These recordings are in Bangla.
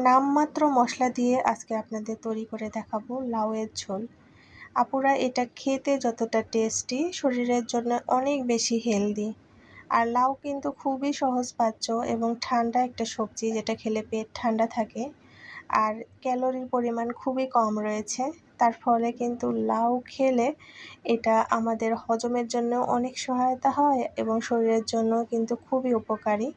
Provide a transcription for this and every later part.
নামমাত্র মশলা দিয়ে আজকে আপনাদের তৈরি করে দেখাবো লাউয়ের ঝোল। আপুরা এটা খেতে যতটা টেস্টি, শরীরের জন্য অনেক বেশি হেলদি। আর লাউ কিন্তু খুবই সহজপাচ্য এবং ঠান্ডা একটা সবজি যেটা খেলে পেট ঠান্ডা থাকে। আর ক্যালোরির পরিমাণ খুবই কম রয়েছে। তার ফলে কিন্তু লাউ খেলে এটা আমাদের হজমের জন্য অনেক সহায়তা হয় এবং শরীরের জন্য কিন্তু খুবই উপকারী।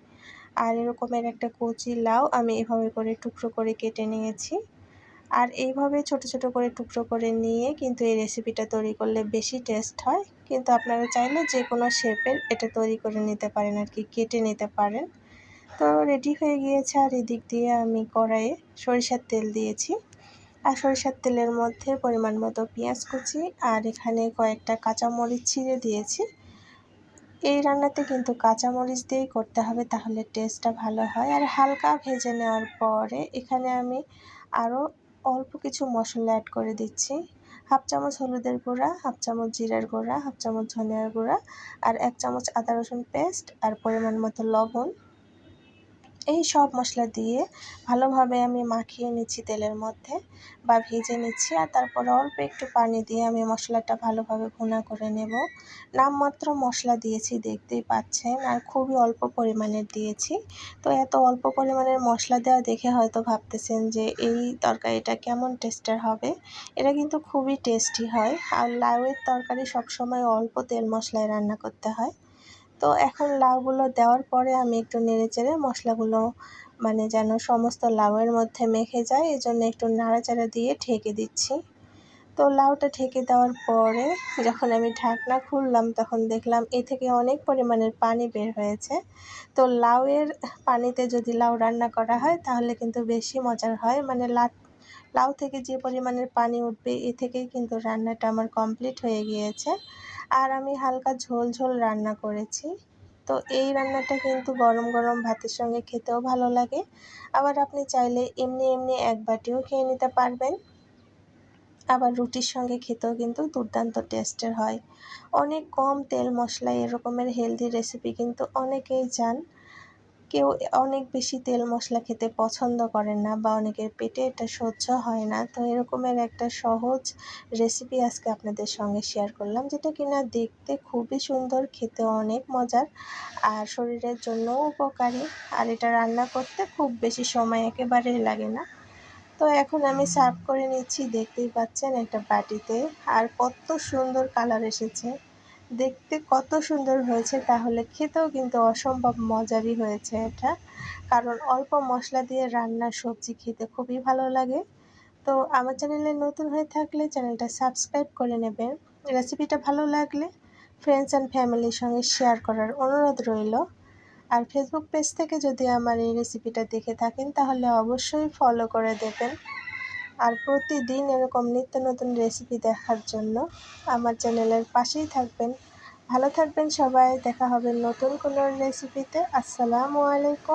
আর এরকমের একটা কচি লাউ আমি এভাবে করে টুকরো করে কেটে নিয়েছি। আর এইভাবে ছোট ছোট করে টুকরো করে নিয়ে কিন্তু এই রেসিপিটা তৈরি করলে বেশি টেস্ট হয়। কিন্তু আপনারা চাইলে যে কোনো শেপের এটা তৈরি করে নিতে পারেন আর কি, কেটে নিতে পারেন। তো রেডি হয়ে গিয়েছে আর এদিক দিয়ে আমি কড়াইয়ে সরিষার তেল দিয়েছি। আর সরিষার তেলের মধ্যে পরিমাণ মতো পেঁয়াজ কুচি আর এখানে কয়েকটা কাঁচামরিচ ছিঁড়ে দিয়েছি। এই রান্নাতে কিন্তু কাঁচামরিচ দিয়েই করতে হবে, তাহলে টেস্টটা ভালো হয়। আর হালকা ভেজে নেওয়ার পরে এখানে আমি আরও অল্প কিছু মশলা অ্যাড করে দিচ্ছি। হাফ চামচ হলুদের গুঁড়া, হাফ চামচ জিরার গুঁড়া, হাফ চামচ ধনিয়ার গুঁড়া, আর এক চামচ আদা রসুন পেস্ট আর পরিমাণ মতো লবণ। এই সব মশলা দিয়ে ভালোভাবে আমি মাখিয়ে নিচ্ছি তেলের মধ্যে বা ভেজে নিচ্ছি আর তারপর অল্প একটু পানি দিয়ে আমি মশলাটা ভালোভাবে ভুনা করে নেব। নামমাত্র মশলা দিয়েছি, দেখতেই পাচ্ছেন, আর খুবই অল্প পরিমাণের দিয়েছি। তো এত অল্প পরিমাণের মশলা দেওয়া দেখে হয়তো ভাবতেছেন যে এই তরকারিটা কেমন টেস্টের হবে? এটা কিন্তু খুবই টেস্টি হয়। আর লাউয়ের তরকারি সবসময় অল্প তেল মশলায় রান্না করতে হয়। তো এখন লাউগুলো দেওয়ার পরে আমি একটু নেড়ে চেড়ে মশলাগুলো মানে যেন সমস্ত লাউয়ের মধ্যে মেখে যায় এই জন্য একটু নাড়াচাড়া দিয়ে ঢেকে দিচ্ছি। তো লাউটা ঢেকে দেওয়ার পরে যখন আমি ঢাকনা খুললাম, তখন দেখলাম এ থেকে অনেক পরিমাণের পানি বের হয়েছে। তো লাউয়ের পানিতে যদি লাউ রান্না করা হয়, তাহলে কিন্তু বেশি মজার হয়। মানে লা লাউ থেকে যে পরিমাণের পানি উঠবে, এ থেকেই কিন্তু রান্নাটা আমার কমপ্লিট হয়ে গিয়েছে। আর আমি হালকা ঝোল ঝোল রান্না করেছি। তো এই রান্নাটা কিন্তু গরম গরম ভাতের সঙ্গে খেতেও ভালো লাগে। আবার আপনি চাইলে এমনি এমনি এক বাটিও খেয়ে নিতে পারবেন। আবার রুটির সঙ্গে খেতেও কিন্তু দুর্দান্ত টেস্টের হয়। অনেক কম তেল মশলায় এরকমের হেলদি রেসিপি কিন্তু অনেকেই চান। কেউ অনেক বেশি তেল মশলা খেতে পছন্দ করেন না বা অনেকের পেটে এটা সহ্য হয় না। তো এরকমের একটা সহজ রেসিপি আজকে আপনাদের সঙ্গে শেয়ার করলাম, যেটা কিনা দেখতে খুবই সুন্দর খেতে অনেক মজার আর শরীরের জন্যও উপকারী আর এটা রান্না করতে খুব বেশি সময় একেবারেই লাগে না। তো এখন আমি সার্ভ করে নিচ্ছি, দেখতেই পাচ্ছেন একটা বাটিতে আর কত সুন্দর কালার এসেছে। দেখতে কত সুন্দর হয়েছে তাহলে খেতেও কিন্তু অসম্ভব মজারই হয়েছে এটা। কারণ অল্প মশলা দিয়ে রান্নার সবজি খেতে খুবই ভালো লাগে। তো আমার চ্যানেলে নতুন হয়ে থাকলে চ্যানেলটা সাবস্ক্রাইব করে নেবেন। রেসিপিটা ভালো লাগলে ফ্রেন্ডস অ্যান্ড ফ্যামিলির সঙ্গে শেয়ার করার অনুরোধ রইল। আর ফেসবুক পেজ থেকে যদি আমার এই রেসিপিটা দেখে থাকেন তাহলে অবশ্যই ফলো করে দেবেন। আর প্রতিদিন এরকম নিত্য নতুন রেসিপি দেখার জন্য আমার চ্যানেলের পাশেই থাকবেন। ভালো থাকবেন সবাই, দেখা হবে নতুন কোনো রেসিপিতে আসসালামু আলাইকুম।